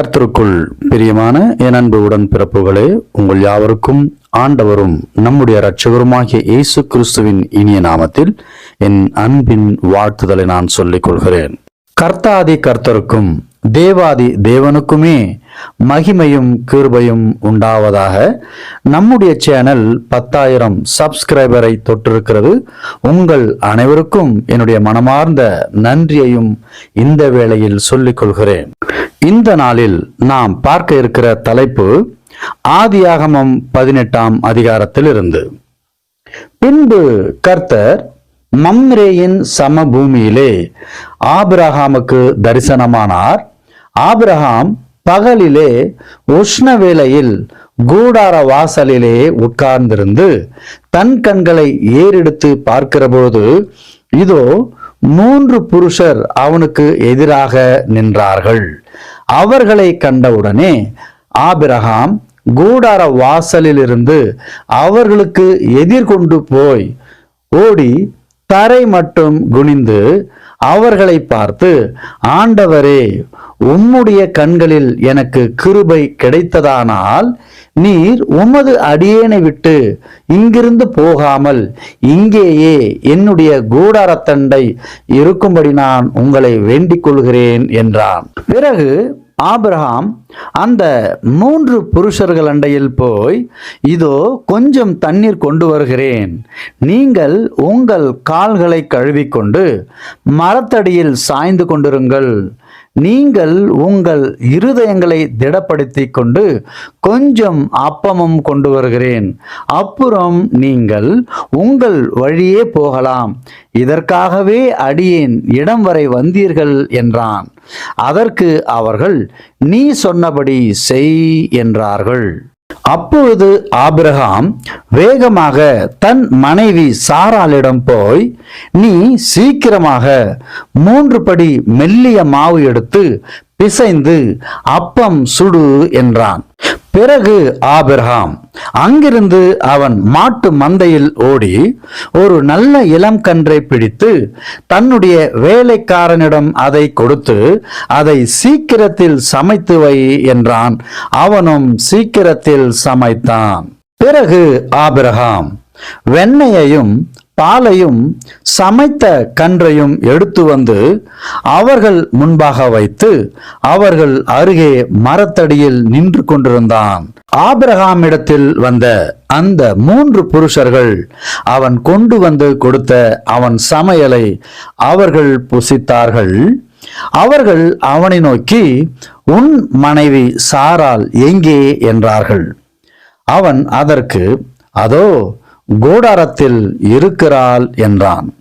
கர்த்தருக்குள் பிரியமான என் அன்பு உடன் பிறப்புகளே உங்கள் யாவருக்கும் ஆண்டவரும் நம்முடைய இரட்சகருமாகிய இயேசு கிறிஸ்துவின் இனிய நாமத்தில் என் அன்பின் வாழ்த்துதலை நான் சொல்லிக் கொள்கிறேன். கர்த்தாதி கர்த்தருக்கும் தேவாதி தேவனுக்குமே மகிமையும் கிருபையும் உண்டாவதாக. நம்முடைய சேனல் பத்தாயிரம் சப்ஸ்கிரைபரை தொட்டிருக்கிறது. உங்கள் அனைவருக்கும் என்னுடைய மனமார்ந்த நன்றியையும் இந்த வேளையில் சொல்லிக் கொள்கிறேன் இந்த நாளில் நாம் பார்க்க இருக்கிற தலைப்பு ஆதியாகமம் பதினெட்டாம் அதிகாரத்தில் இருந்து பின்பு கர்த்தர் மம்ரேயின் சமபூமியிலே ஆபிரஹாமுக்கு தரிசனமானார். ஆபிரஹாம் பகலிலே உஷ்ண வேளையில் கூடார வாசலிலே உட்கார்ந்திருந்து தன் கண்களை ஏறெடுத்து பார்க்கிறபோது இதோ மூன்று புருஷர் அவனுக்கு எதிராக நின்றார்கள். அவர்களை கண்டவுடனே ஆபிரகாம் கூடார வாசலிலிருந்து அவர்களுக்கு எதிர்கொண்டு போய் ஓடி தரை மட்டும் குனிந்து அவர்களை பார்த்து ஆண்டவரே உம்முடைய கண்களில் எனக்கு கிருபை கிடைத்ததானால் நீர் உமது அடியேனை விட்டு இங்கிருந்து போகாமல் இங்கேயே என்னுடைய கூடாரத்தண்டை இருக்கும்படி நான் உங்களை வேண்டிக் கொள்கிறேன் என்றான். பிறகு ஆபிரகாம் அந்த மூன்று புருஷர்கள் அண்டையில் போய் இதோ கொஞ்சம் தண்ணீர் கொண்டு வருகிறேன். நீங்கள் உங்கள் கால்களை கழுவிக்கொண்டு மரத்தடியில் சாய்ந்து கொண்டிருங்கள். நீங்கள் உங்கள் இருதயங்களை திடப்படுத்தி கொண்டு கொஞ்சம் அப்பமும் கொண்டு வருகிறேன். அப்புறம் நீங்கள் உங்கள் வழியே போகலாம். இதற்காகவே அடியேன் இடம் வரை வந்தீர்கள் என்றான். அதற்கு அவர்கள் நீ சொன்னபடி செய் என்றார்கள். அப்பொழுது ஆபிரகாம் வேகமாக தன் மனைவி சாராளிடம் போய் நீ சீக்கிரமாக மூன்று படி மெல்லிய மாவு எடுத்து பிசைந்து அப்பம் சுடு என்றான். பிறகு ஆபிரகாம் அங்கிருந்து அவன் மாட்டு மந்தையில் ஓடி ஒரு நல்ல இளம் கன்றை பிடித்து தன்னுடைய வேலைக்காரனிடம் அதை கொடுத்து அதை சீக்கிரத்தில் சமைத்து வை என்றான். அவனும் சீக்கிரத்தில் சமைத்தான். பிறகு ஆபிரகாம் வெண்ணையையும் பாலையும் சமைத்த கன்றையும் எடுத்து வந்து அவர்கள் முன்பாக வைத்து அவர்கள் அருகே மரத்தடியில் நின்று கொண்டிருந்தான். ஆபிரகாமிடத்தில் வந்த அந்த மூன்று புருஷர்கள் அவன் கொண்டு வந்து கொடுத்த அவன் சமையலை அவர்கள் புசித்தார்கள். அவர்கள் அவனை நோக்கி உன் மனைவி சாரால் எங்கே? என்றார்கள். அவன் அதற்கு அதோ கூடாரத்தில் இருக்கிறாள் என்றான்.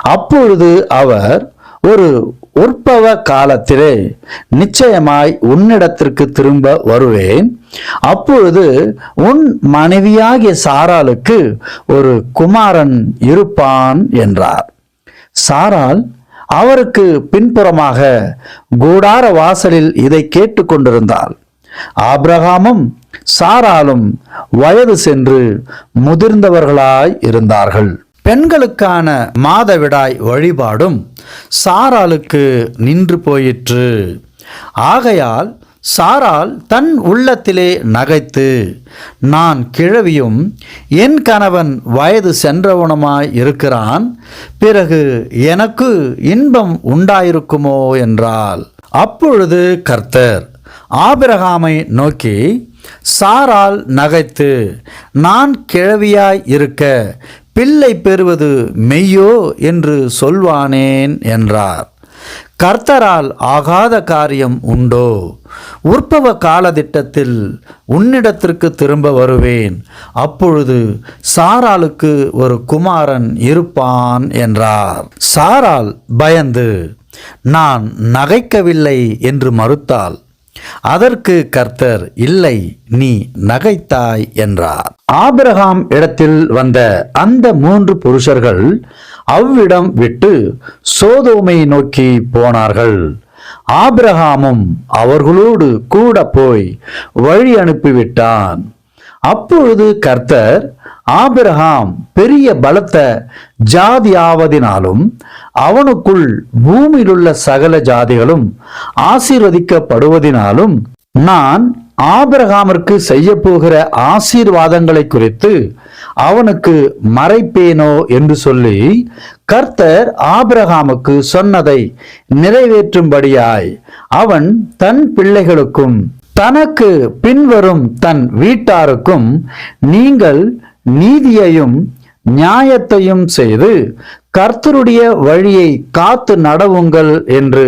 அப்பொழுது அவர் ஒரு உற்பவ காலத்திலே நிச்சயமாய் உன்னிடத்திற்கு திரும்ப வருவேன். அப்பொழுது உன் மனைவியாகிய சாராளுக்கு ஒரு குமாரன் இருப்பான் என்றார். சாரால் அவருக்கு பின்புறமாக கூடார வாசலில் இதை கேட்டுக்கொண்டிருந்தாள் ஆபிரகாமும் சாராலும் வயது சென்று முதிர்ந்தவர்களாய் இருந்தார்கள். பெண்களுக்கான மாதவிடாய் வழிபாடும் சாராளுக்கு நின்று போயிற்று. ஆகையால் சாரால் தன் உள்ளத்திலே நகைத்து நான் கிழவியும் என் கணவன் வயது சென்றவனுமாய் இருக்கிறான் பிறகு எனக்கு இன்பம் உண்டாயிருக்குமோ? என்றால் அப்பொழுது கர்த்தர் ஆபிரகாமை நோக்கி சாரால் நகைத்து நான் கிழவியாய் இருக்க பிள்ளை பெறுவது மெய்யோ என்று சொல்வானேன் என்றார். கர்த்தரால் ஆகாத காரியம் உண்டோ? உற்பவ காலதிட்டத்தில் உன்னிடத்திற்கு திரும்ப வருவேன். அப்பொழுது சாராளுக்கு ஒரு குமாரன் இருப்பான் என்றார். சாரால் பயந்து நான் நகைக்கவில்லை என்று மறுத்தாள். அதற்கு கர்த்தர் இல்லை நீ நகைத்தாய் என்றார். ஆபிரகாம் இடத்தில் வந்த அந்த மூன்று புருஷர்கள் அவ்விடம் விட்டு சோதோமை நோக்கி போனார்கள். ஆபிரகாமும் அவர்களோடு கூட போய் வழி அனுப்பிவிட்டான். அப்பொழுது கர்த்தர் ஆபிரகாம் பெரிய பலத்த ஜாதியாவதினாலும் அவனுக்குள் பூமியிலுள்ள சகல ஜாதிகளும் ஆசீர்வதிக்கப்படுவதினாலும் நான் ஆபிரகாமிற்கு செய்ய போகிற ஆசீர்வாதங்களை குறித்து அவனுக்கு மறைப்பேனோ என்று சொல்லி கர்த்தர் ஆபிரகாமுக்கு சொன்னதை நிறைவேற்றும்படியாய் அவன் தன் பிள்ளைகளுக்கும் தனக்கு பின்வரும் தன் வீட்டாருக்கும் நீங்கள் நீதியையும் நியாயத்தையும் செய்து கர்த்தருடைய வழியை காத்து நடவுங்கள் என்று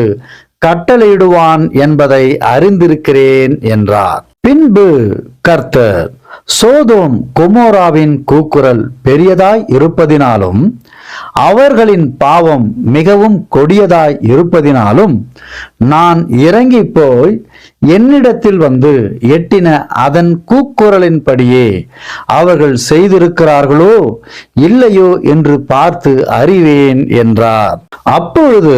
கட்டளையிடுவான் என்பதை அறிந்திருக்கிறேன் என்றார். பின்பு கர்த்தர் சோதோம் குமோராவின் கூக்குரல் பெரியதாய் இருப்பதினாலும் அவர்களின் பாவம் மிகவும் கொடியதாய் இருப்பதினாலும் நான் இறங்கி போய் என்னிடத்தில் வந்து எட்டின அதன் கூக்குரலின்படியே அவர்கள் செய்திருக்கிறார்களோ இல்லையோ என்று பார்த்து அறிவேன் என்றார். அப்பொழுது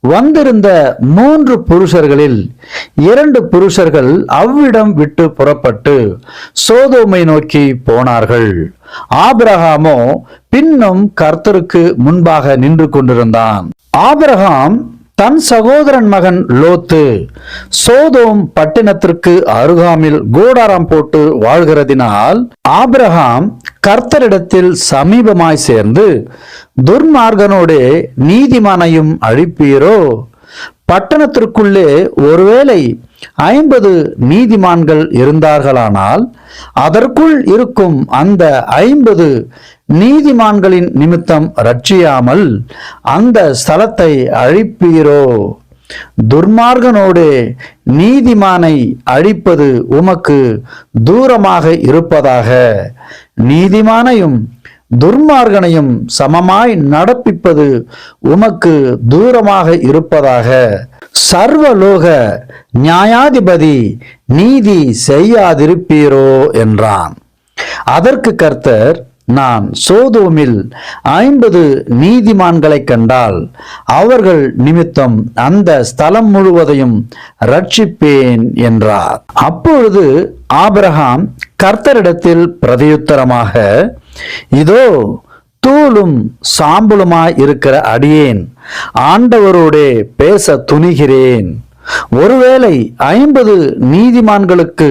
வந்திருந்த மூன்று புருஷர்களில் இரண்டு புருஷர்கள் அவ்விடம் விட்டு புறப்பட்டு சோதோமை நோக்கி போனார்கள். ஆபிரகாமோ பின்னும் கர்த்தருக்கு முன்பாக நின்று கொண்டிருந்தான். ஆபிரகாம் தன் சகோதரன் மகன் லோத்து. சோதோம் பட்டினத்திற்கு அருகாமில் கூடாரம் போட்டு வாழ்கிறதினால் ஆபிரகாம் கர்த்தரிடத்தில் சமீபமாய் சேர்ந்து துர்மார்கனோடே நீதிமானையும் அழிப்பீரோ? பட்டணத்திற்குள்ளே ஒருவேளை ஐம்பது நீதிமான்கள் இருந்தார்களானால் அதற்குள் இருக்கும் அந்த ஐம்பது நீதிமான்களின் நிமித்தம் ரட்சியாமல் அந்த ஸ்தலத்தை அழிப்பீரோ? துர்மார்கனோடு நீதிமானை அழிப்பது உமக்கு தூரமாக இருப்பதாக நீதிமானையும் துர்மார்கனையும் சமமாய் நடப்பிப்பது உமக்கு தூரமாக இருப்பதாக. சர்வலோக நியாயாதிபதி நீதி செய்யாதிருப்பீரோ என்றான். அதற்கு கர்த்தர் நான் சோதோமில் ஐம்பது நீதிமான்களை கண்டால் அவர்கள் நிமித்தம் அந்த ஸ்தலம் முழுவதையும் ரட்சிப்பேன் என்றார். அப்பொழுது ஆபிரகாம் கர்த்தரிடத்தில் பிரதியுத்தரமாக இதோ தூளும் சாம்பலுமாய் இருக்கிற அடியேன் ஆண்டவரோடே பேச துணிகிறேன். ஒருவேளை ஐம்பது நீதிமான்களுக்கு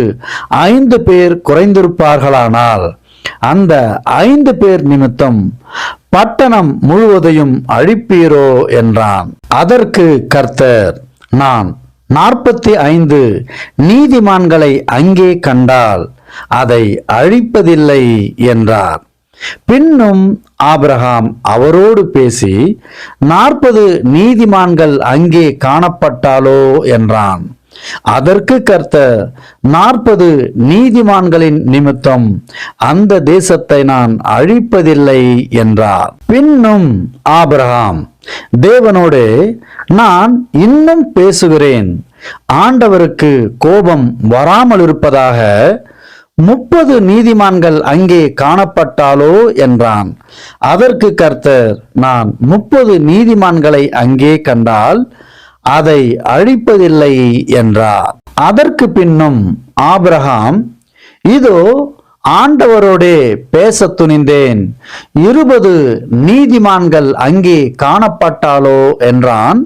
ஐந்து பேர் குறைந்திருப்பார்களானால் அந்த ஐந்து பேர் நிமித்தம் பட்டணம் முழுவதையும் அழிப்பீரோ என்றான். அதற்கு கர்த்தர் நான் நாற்பத்தி ஐந்து நீதிமான்களை அங்கே கண்டால் அதை அழிப்பதில்லை என்றார். பின்னும் ஆபிரகாம் அவரோடு பேசி நாற்பது நீதிமான்கள் அங்கே காணப்பட்டாலோ? என்றான். அதற்கு கர்த்த நாற்பது நீதிமான்களின் நிமித்தம் அந்த தேசத்தை நான் அழிப்பதில்லை என்றார். பின்னும் ஆபிரகாம் தேவனோடு நான் இன்னும் பேசுகிறேன். ஆண்டவருக்கு கோபம் வராமல் இருப்பதாக முப்பது நீதிமான்கள் அங்கே காணப்பட்டாலோ என்றான். அதற்கு கர்த்தர் நான் முப்பது நீதிமான்களை அங்கே கண்டால் அதை அழிப்பதில்லை என்றார். அதற்கு பின்னும் ஆபிரகாம் இதோ ஆண்டவரோடே பேச துணிந்தேன். இருபது நீதிமான்கள் அங்கே காணப்பட்டாலோ என்றான்.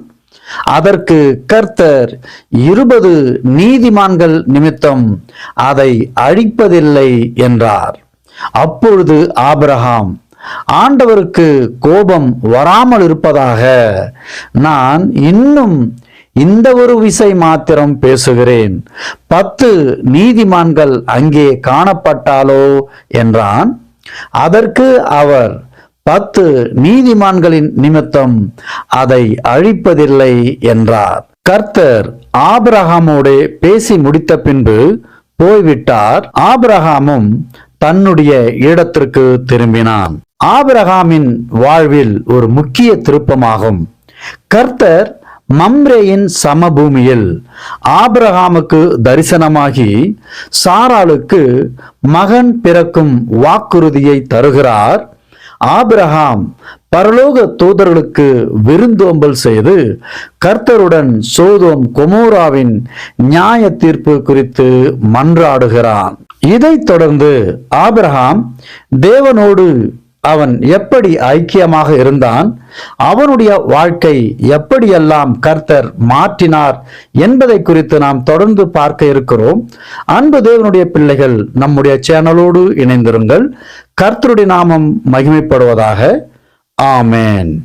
அதற்கு கர்த்தர் இருபது நீதிமான்கள் நிமித்தம் அதை அழிப்பதில்லை என்றார். அப்பொழுது ஆபிரகாம் ஆண்டவருக்கு கோபம் வராமல் இருப்பதாக நான் இன்னும் இந்த ஒரு விசை மாத்திரம் பேசுகிறேன். பத்து நீதிமான்கள் அங்கே காணப்பட்டாலோ? என்றான். அதற்கு அவர் பத்து நீதிமான்களின் நிமித்தம் அதை அழிப்பதில்லை என்றார். கர்த்தர் ஆபிரகாமோடு பேசி முடித்த பின்பு போய்விட்டார். ஆபிரகாமும் தன்னுடைய இடத்திற்கு திரும்பினான். ஆபிரகாமின் வாழ்வில் ஒரு முக்கிய திருப்பமாகும். கர்த்தர் மம்ரேயின் சமபூமியில் ஆபிரகாமுக்கு தரிசனமாகி சாராளுக்கு மகன் பிறக்கும் வாக்குறுதியை தருகிறார். ஆபிரகாம் பரலோக தூதர்களுக்கு விருந்தோம்பல் செய்து கர்த்தருடன் சோதோம் கொமோராவின் நியாய தீர்ப்பு குறித்து மன்றாடுகிறான். இதைத் தொடர்ந்து ஆபிரகாம் தேவனோடு அவன் எப்படி ஐக்கியமாக இருந்தான் அவனுடைய வாழ்க்கை எப்படியெல்லாம் கர்த்தர் மாற்றினார் என்பதை குறித்து நாம் தொடர்ந்து பார்க்க இருக்கிறோம். அன்பு தேவனுடைய பிள்ளைகள் நம்முடைய சேனலோடு இணைந்திருங்கள். கர்த்தருடைய நாமம் மகிமைப்படுவதாக. ஆமேன்.